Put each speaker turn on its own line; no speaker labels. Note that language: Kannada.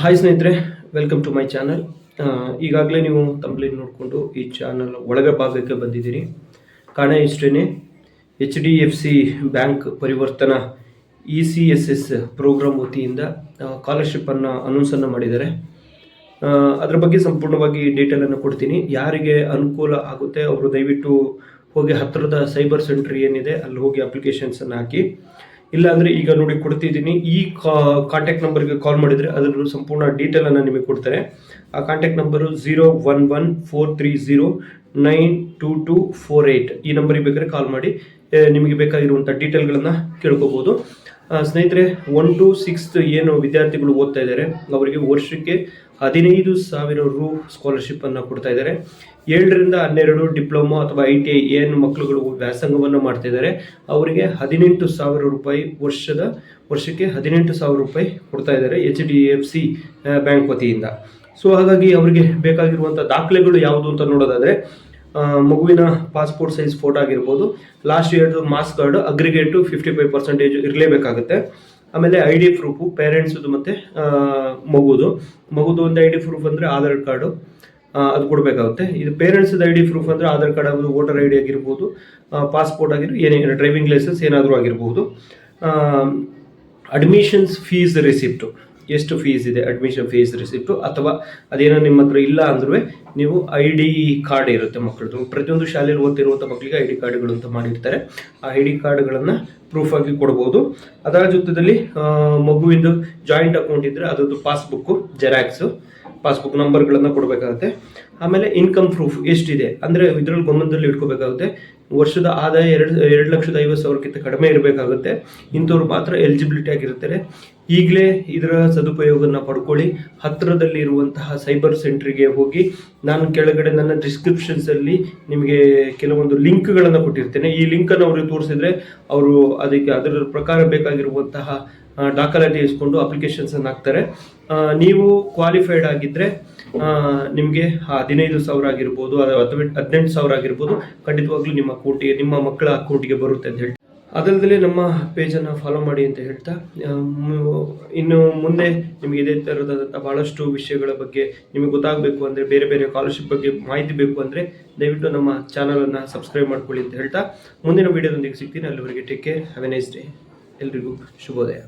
ಹಾಯ್ ಸ್ನೇಹಿತರೆ ವೆಲ್ಕಮ್ ಟು ಮೈ ಚಾನಲ್ ಈಗಾಗಲೇ ನೀವು ತಂಬ್ಲಿ ನೋಡಿಕೊಂಡು ಈ ಚಾನಲ್ ಒಳಗೆ ಭಾಗಕ್ಕೆ ಬಂದಿದ್ದೀರಿ. ಕಾರಣ ಇಷ್ಟೇ H D F C bank ಪರಿವರ್ತನಾ E C S S program ವತಿಯಿಂದ ಸ್ಕಾಲರ್ಶಿಪ್ಪನ್ನು ಅನೌನ್ಸನ್ನು ಮಾಡಿದ್ದಾರೆ. ಅದರ ಬಗ್ಗೆ ಸಂಪೂರ್ಣವಾಗಿ ಡೀಟೇಲನ್ನು ಕೊಡ್ತೀನಿ. ಯಾರಿಗೆ ಅನುಕೂಲ ಆಗುತ್ತೆ ಅವರು ದಯವಿಟ್ಟು ಹೋಗಿ ಹತ್ತಿರದ ಸೈಬರ್ ಸೆಂಟರ್ ಏನಿದೆ, ಅಲ್ಲಿ ಹೋಗಿ ಅಪ್ಲಿಕೇಶನ್ಸನ್ನು ಹಾಕಿ. ಇಲ್ಲಾಂದರೆ ಈಗ ನೋಡಿ ಕೊಡ್ತಿದ್ದೀನಿ. ಈ ಕಾಂಟ್ಯಾಕ್ಟ್ ನಂಬರ್ಗೆ ಕಾಲ್ ಮಾಡಿದರೆ ಅದರ ಸಂಪೂರ್ಣ ಡೀಟೇಲನ್ನು ನಿಮಗೆ ಕೊಡ್ತಾರೆ. ಆ contact number zero one one four three zero nine two two four eight ಈ ನಂಬರಿಗೆ ಬೇಕಾದ್ರೆ ಕಾಲ್ ಮಾಡಿ ನಿಮಗೆ ಬೇಕಾಗಿರುವಂಥ ಡೀಟೇಲ್ಗಳನ್ನು ಕೇಳ್ಕೋಬೋದು ಸ್ನೇಹಿತರೆ ಒನ್ ಟು ಸಿಕ್ಸ್ತ್ ಏನು ವಿದ್ಯಾರ್ಥಿಗಳು ಓದ್ತಾ ಇದ್ದಾರೆ, ಅವರಿಗೆ ವರ್ಷಕ್ಕೆ ಹದಿನೈದು ಸಾವಿರ ರು ಸ್ಕಾಲರ್ಶಿಪ್ಪನ್ನು ಕೊಡ್ತಾ ಇದ್ದಾರೆ. ಏಳರಿಂದ ಹನ್ನೆರಡು ಡಿಪ್ಲೊಮಾ ಅಥವಾ ಐ ಟಿ ಐ ಏನು ಮಕ್ಕಳುಗಳು ವ್ಯಾಸಂಗವನ್ನು ಮಾಡ್ತಾ ಇದ್ದಾರೆ ಅವರಿಗೆ ಹದಿನೆಂಟು ಸಾವಿರ ರೂಪಾಯಿ ವರ್ಷದ, ವರ್ಷಕ್ಕೆ ಹದಿನೆಂಟು ಸಾವಿರ ರೂಪಾಯಿ ಕೊಡ್ತಾ ಇದ್ದಾರೆ H D F C bank ವತಿಯಿಂದ. ಸೊ ಹಾಗಾಗಿ ಅವರಿಗೆ ಬೇಕಾಗಿರುವಂಥ ದಾಖಲೆಗಳು ಯಾವುದು ಅಂತ ನೋಡೋದಾದರೆ ಮಗುವಿನ ಪಾಸ್ಪೋರ್ಟ್ ಸೈಜ್ ಫೋಟೋ ಆಗಿರ್ಬೋದು, last ಇಯರ್ದು marks card, aggregate fifty five percentage ಇರಲೇಬೇಕಾಗುತ್ತೆ. ಆಮೇಲೆ ಐ ಡಿ ಪ್ರೂಫು ಪೇರೆಂಟ್ಸ್ದು ಮತ್ತು ಮಗುದು. ಮಗುದು ಒಂದು ಐ ಡಿ ಪ್ರೂಫ್ ಅಂದರೆ ಆಧಾರ್ ಕಾರ್ಡು ಅದು ಕೊಡಬೇಕಾಗುತ್ತೆ. ಇದು ಪೇರೆಂಟ್ಸ್ದು ಐ ಡಿ ಪ್ರೂಫ್ ಅಂದರೆ ಆಧಾರ್ ಕಾರ್ಡ್ ಆಗೋದು ವೋಟರ್ ಐ ಡಿ ಆಗಿರ್ಬೋದು ಪಾಸ್ಪೋರ್ಟ್ ಆಗಿರ್ಬೋದು, ಏನೇ ಡ್ರೈವಿಂಗ್ ಲೈಸೆನ್ಸ್ ಏನಾದರೂ ಆಗಿರ್ಬೋದು. ಅಡ್ಮಿಷನ್ಸ್ ಫೀಸ್ ರಿಸಿಪ್ಟು ಎಷ್ಟು ಫೀಸ್ ಇದೆ? ಅಡ್ಮಿಷನ್ ಫೀಸ್ ರಿಸಿಪ್ಟು ಅಥವಾ ಅದೇನೋ ನಿಮ್ಮ ಹತ್ರ ಇಲ್ಲ ಅಂದ್ರೂ ನೀವು ಐ ಡಿ ಕಾರ್ಡ್ ಇರುತ್ತೆ ಮಕ್ಕಳದು ಪ್ರತಿಯೊಂದು ಶಾಲೆಯಲ್ಲಿ ಓದ್ತಿರುವಂಥ ಮಕ್ಕಳಿಗೆ ಐ ಡಿ ಕಾರ್ಡ್ಗಳು ಅಂತ ಮಾಡಿರ್ತಾರೆ. ಆ ಐ ಡಿ ಕಾರ್ಡ್ಗಳನ್ನು ಪ್ರೂಫ್ ಆಗಿ ಕೊಡ್ಬೋದು. ಅದರ ಜೊತೆಯಲ್ಲಿ ಮಗುವಿಂದು ಜಾಯಿಂಟ್ ಅಕೌಂಟ್ ಇದ್ದರೆ ಅದರದ್ದು ಪಾಸ್ಬುಕ್ಕು ಜೆರಾಕ್ಸು ಪಾಸ್ಬುಕ್ ನಂಬರ್ಗಳನ್ನು ಕೊಡಬೇಕಾಗುತ್ತೆ. ಆಮೇಲೆ ಇನ್ಕಮ್ ಪ್ರೂಫ್ ಎಷ್ಟಿದೆ? ಅಂದರೆ ಇದರಲ್ಲಿ ಗಮನದಲ್ಲಿ ಇಟ್ಕೋಬೇಕಾಗುತ್ತೆ. ವರ್ಷದ ಆದಾಯ ಎರಡು ಎರಡು ಲಕ್ಷದ ಐವತ್ತು ಸಾವಿರಕ್ಕಿಂತ ಕಡಿಮೆ ಇರಬೇಕಾಗುತ್ತೆ. ಇಂಥವ್ರು ಮಾತ್ರ ಎಲಿಜಿಬಿಲಿಟಿ ಆಗಿರ್ತಾರೆ. ಈಗಲೇ ಇದರ ಸದುಪಯೋಗವನ್ನು ಪಡ್ಕೊಳ್ಳಿ. ಹತ್ತಿರದಲ್ಲಿ ಇರುವಂತಹ ಸೈಬರ್ ಸೆಂಟ್ರಿಗೆ ಹೋಗಿ ನಾನು ಕೆಳಗಡೆ ನನ್ನ ಡಿಸ್ಕ್ರಿಪ್ಷನ್ಸಲ್ಲಿ ನಿಮಗೆ ಕೆಲವೊಂದು ಲಿಂಕ್ಗಳನ್ನು ಕೊಟ್ಟಿರ್ತೇನೆ. ಈ ಲಿಂಕನ್ನು ಅವರಿಗೆ ತೋರಿಸಿದ್ರೆ ಅವರು ಅದಕ್ಕೆ, ಅದರ ಪ್ರಕಾರ ಬೇಕಾಗಿರುವಂತಹ ದಾಖಲಾತಿ ಇಸ್ಕೊಂಡು ಅಪ್ಲಿಕೇಶನ್ಸನ್ನು ಹಾಕ್ತಾರೆ. ನೀವು ಕ್ವಾಲಿಫೈಡ್ ಆಗಿದ್ದರೆ ನಿಮಗೆ ಹದಿನೈದು ಸಾವಿರ ಆಗಿರ್ಬೋದು ಅಥವಾ ಹದಿನೆಂಟು ಸಾವಿರ ಆಗಿರ್ಬೋದು, ಖಂಡಿತವಾಗ್ಲೂ ನಿಮ್ಮ ಅಕೌಂಟಿಗೆ ನಿಮ್ಮ ಮಕ್ಕಳ ಅಕೌಂಟಿಗೆ ಬರುತ್ತೆ ಅಂತ ಹೇಳಿ ಅದಲ್ಲದೆ ನಮ್ಮ ಪೇಜನ್ನು ಫಾಲೋ ಮಾಡಿ ಅಂತ ಹೇಳ್ತಾ ಇನ್ನು ಮುಂದೆ ನಿಮಗೆ ಇದೇ ಥರದಾದಂಥ ಭಾಳಷ್ಟು ವಿಷಯಗಳ ಬಗ್ಗೆ ನಿಮಗೆ ಗೊತ್ತಾಗಬೇಕು ಅಂದರೆ, ಬೇರೆ ಬೇರೆ ಸ್ಕಾಲರ್ಶಿಪ್ ಬಗ್ಗೆ ಮಾಹಿತಿ ಬೇಕು ಅಂದರೆ, ದಯವಿಟ್ಟು ನಮ್ಮ ಚಾನಲನ್ನು ಸಬ್ಸ್ಕ್ರೈಬ್ ಮಾಡ್ಕೊಳ್ಳಿ ಅಂತ ಹೇಳ್ತಾ, ಮುಂದಿನ ವೀಡಿಯೋದೊಂದಿಗೆ ಸಿಗ್ತೀನಿ. ಅಲ್ಲಿವರೆಗೆ take care have a nice day ಎಲ್ರಿಗೂ ಶುಭೋದಯ.